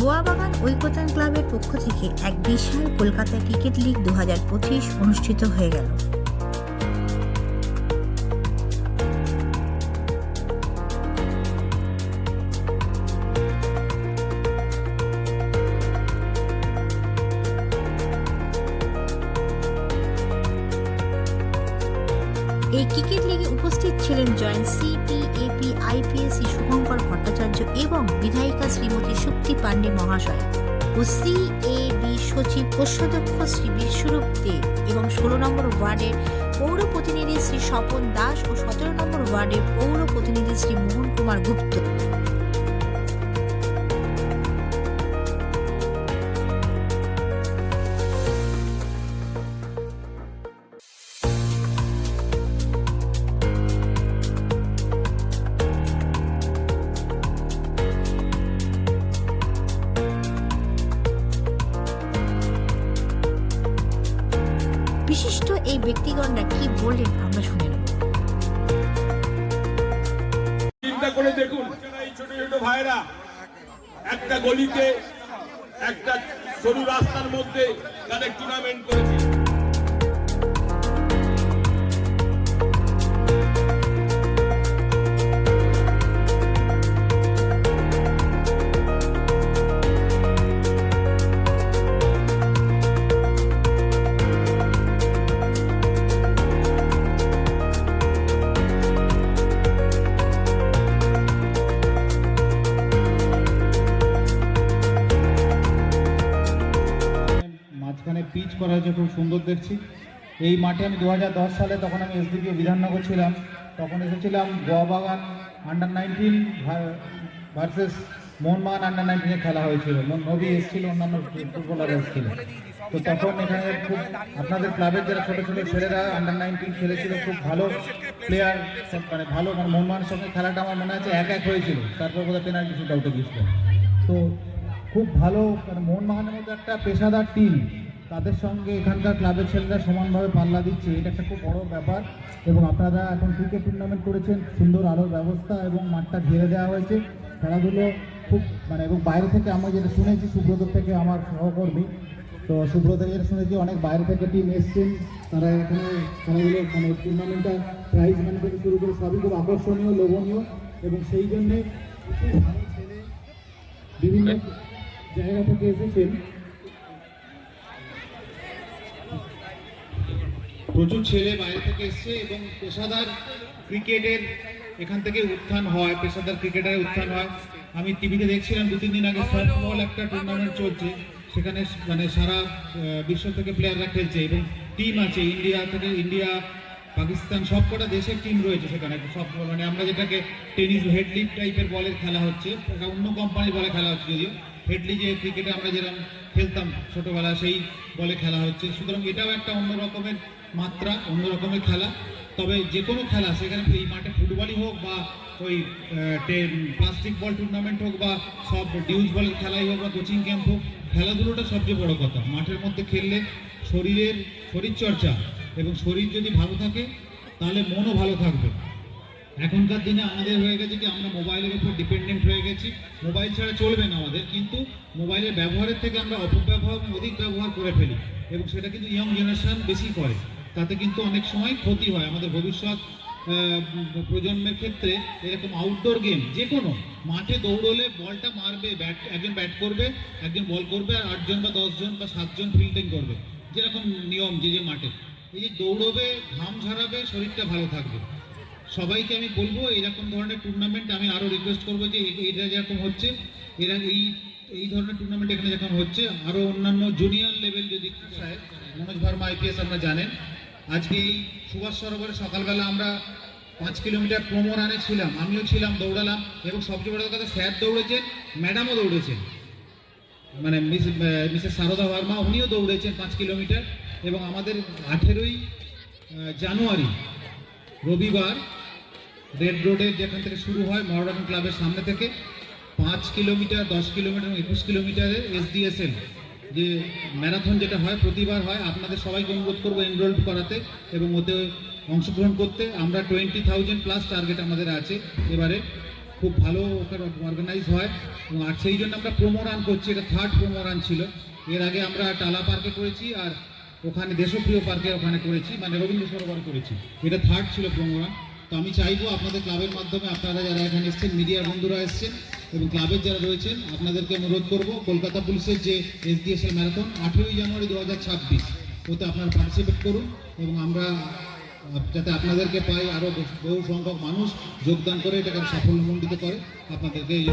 গোয়াবাগান ঐকতান ক্লাবের পক্ষ থেকে এক বিশাল কলকাতা ক্রিকেট লিগ দু হাজার পঁচিশ অনুষ্ঠিত হয়ে গেল। এই ক্রিকেট লিগে উপস্থিত ছিলেন জয়েন্ট সিপিএপি আইপিএসসি শুভঙ্কর ভট্টাচার্য এবং বিধায়িকা শ্রীমতী শক্তি পাণ্ডে মহাশয় ও সিএবি সচিব কোষাধ্যক্ষ শ্রী বিশ্বরূপ দে এবং ষোলো নম্বর ওয়ার্ডের পৌর প্রতিনিধি শ্রী স্বপন দাস ও সতেরো নম্বর ওয়ার্ডের পৌর প্রতিনিধি শ্রী মোহন কুমার গুপ্ত। বিশিষ্ট এই ব্যক্তিগণরা কি বললেন, আমরা শুনে নেব। চিন্তা করে দেখুন, ছোট ছোট ভাইরা একটা গলিতে একটা সরু রাস্তার মধ্যে তাদের টুর্নামেন্ট করেছে। মাঝখানে পিচ করা হয়েছে, খুব সুন্দর দেখছি। এই মাঠে আমি দু হাজার দশ সালে তখন আমি এসডিপিও বিধাননগর ছিলাম। তখন এসেছিলাম Goabagan under nineteen versus Mohun Bagan under নাইনটিনে খেলা হয়েছিল। নবী এসেছিল, অন্যান্য ফুটবলার এসেছিল। তো তখন এখানে খুব আপনাদের ক্লাবের যারা ছোটো ছোটো ছেলেরা আন্ডার নাইনটিন খেলেছিল, খুব ভালো প্লেয়ার মানে ভালো মানে মোহনবাগানের সঙ্গে খেলাটা আমার মনে আছে এক এক হয়েছিল। তারপর বোধহয় পেনাল্টি শুট আউটে গিয়েছিল। তো খুব ভালো মানে মোহনবাগানের মধ্যে একটা পেশাদার টিম তাদের সঙ্গে এখানকার ক্লাবের ছেলেরা সমানভাবে পাল্লা দিচ্ছে, এটা একটা খুব বড় ব্যাপার। এবং আপনারা এখন ক্রিকেট টুর্নামেন্ট করেছেন, সুন্দর আলোর ব্যবস্থা এবং মাঠটা ঘিরে দেওয়া হয়েছে। খেলাধুলো খুব মানে এবং বাইরে থেকে আমরা যেটা শুনেছি, সুব্রত থেকে আমার সহকর্মী, তো সুব্রত যেটা শুনেছি, অনেক বাইরে থেকে টিম এসছেন। তারা এখানে খেলাধুলো মানে টুর্নামেন্টটা প্রাইজ মানি থেকে শুরু করে সবই খুব আকর্ষণীয়, লোভনীয়। এবং সেই জন্যে বিভিন্ন জায়গা থেকে এসেছেন। প্রচুর ছেলে বাইরে থেকে এসছে এবং পেশাদার ক্রিকেটের এখান থেকে উত্থান হয়, পেশাদার ক্রিকেটারের উত্থান হয়। আমি টিভিতে দেখছিলাম দু তিন দিন আগে সফটবল একটা টুর্নামেন্ট চলছে। সেখানে মানে সারা বিশ্ব থেকে প্লেয়াররা খেলছে এবং টিম আছে ইন্ডিয়া থেকে ইন্ডিয়া পাকিস্তান সব কটা দেশের টিম রয়েছে সেখানে। সব মানে আমরা যেটাকে টেনিস হেডলিপ টাইপের বলের খেলা হচ্ছে অন্য কোম্পানির বলে খেলা হচ্ছে যদিও। হেডলি যে ক্রিকেটে আমরা যেরকম খেলতাম ছোটবেলা সেই বলে খেলা হচ্ছে। সুতরাং এটাও একটা অন্য রকমের মাত্রা অন্য রকমের খেলা। তবে যে কোনো খেলা, সেখানে এই মাঠে ফুটবলই হোক বা ওই প্লাস্টিক বল টুর্নামেন্ট হোক বা সব ডিউজ বলের খেলাই হোক বা কোচিং ক্যাম্প হোক, খেলাধুলোটা সবচেয়ে বড় কথা। মাঠের মধ্যে খেললে শরীরের শরীরচর্চা এবং শরীর যদি ভালো থাকে, তাহলে মনও ভালো থাকবে। এখনকার দিনে আমাদের হয়ে গেছে কি, আমরা মোবাইলের উপর ডিপেন্ডেন্ট হয়ে গেছি। মোবাইল ছাড়া চলবে না আমাদের, কিন্তু মোবাইলের ব্যবহারের থেকে আমরা অপব্যবহার অধিক ব্যবহার করে ফেলি এবং সেটা কিন্তু ইয়ং জেনারেশন বেশি করে। তাতে কিন্তু অনেক সময় ক্ষতি হয়। আমাদের ভবিষ্যৎ প্রজন্মের ক্ষেত্রে এরকম আউটডোর গেম যে কোনো মাঠে দৌড়লে বলটা মারবে ব্যাট একজন ব্যাট করবে একজন বল করবে আর আটজন বা দশজন বা সাতজন ফিল্ডিং করবে। যেরকম নিয়ম যে যে মাঠে। এই যে দৌড়বে ঘাম ঝরাবে শরীরটা ভালো থাকবে। সবাইকে আমি বলব এরকম ধরনের টুর্নামেন্ট আমি আরও রিকোয়েস্ট করব যে এটা যেরকম হচ্ছে এরা এই এই ধরনের টুর্নামেন্ট এখানে যখন হচ্ছে আরও অন্যান্য জুনিয়র লেভেল যদি সাহেব মনোজ ভার্মা আইপিএস আপনারা জানেন আজকে এই সুভাষ সরোবরে সকালবেলা আমরা পাঁচ কিলোমিটার প্রোমো রানে ছিলাম, আমিও ছিলাম, দৌড়ালাম এবং সবচেয়ে বড় কথা স্যার দৌড়েছেন ম্যাডামও দৌড়েছেন মানে মিস মিসেস সারদা ভার্মা, উনিও দৌড়েছেন পাঁচ কিলোমিটার এবং আমাদের আঠেরোই জানুয়ারি, রবিবার রেড রোডে যেখান থেকে শুরু হয় মডার্ন ক্লাবের সামনে থেকে পাঁচ কিলোমিটার, দশ কিলোমিটার এবং একুশ কিলোমিটারে এসডিএসএল। যে ম্যারাথন যেটা হয়, প্রতিবার হয়, আপনাদের সবাইকে অনুরোধ করব এনরোল করাতে এবং ওতে অংশগ্রহণ করতে। আমরা টোয়েন্টি থাউজেন্ড প্লাস টার্গেট আমাদের আছে। এবারে খুব ভালো ওখানে অর্গানাইজ হয় এবং আর সেই জন্য আমরা প্রোমো রান করছি। এটা থার্ড প্রোমো রান ছিল। এর আগে আমরা টালা পার্কে করেছি আর ওখানে দেশপ্রিয় পার্কে ওখানে করেছি। মানে রবীন্দ্র সরোবরে করেছি। এটা থার্ড ছিল প্রোমো রান তো আমি চাইব আপনাদের ক্লাবের মাধ্যমে আপনারা যারা এখানে এসছেন, মিডিয়ার বন্ধুরা এসছেন এবং ক্লাবের যারা রয়েছেন, আপনাদেরকে অনুরোধ করব কলকাতা পুলিশের যে এসডিএসএল ম্যারাথন আঠেরোই জানুয়ারি দু হাজার ছাব্বিশ, ওতে আপনারা পার্টিসিপেট করুন এবং আমরা, যাতে আপনাদেরকে পাই আরও বহু সংখ্যক মানুষ যোগদান করে, এটাকে সাফল্যমণ্ডিত করে আপনাদেরকে এই।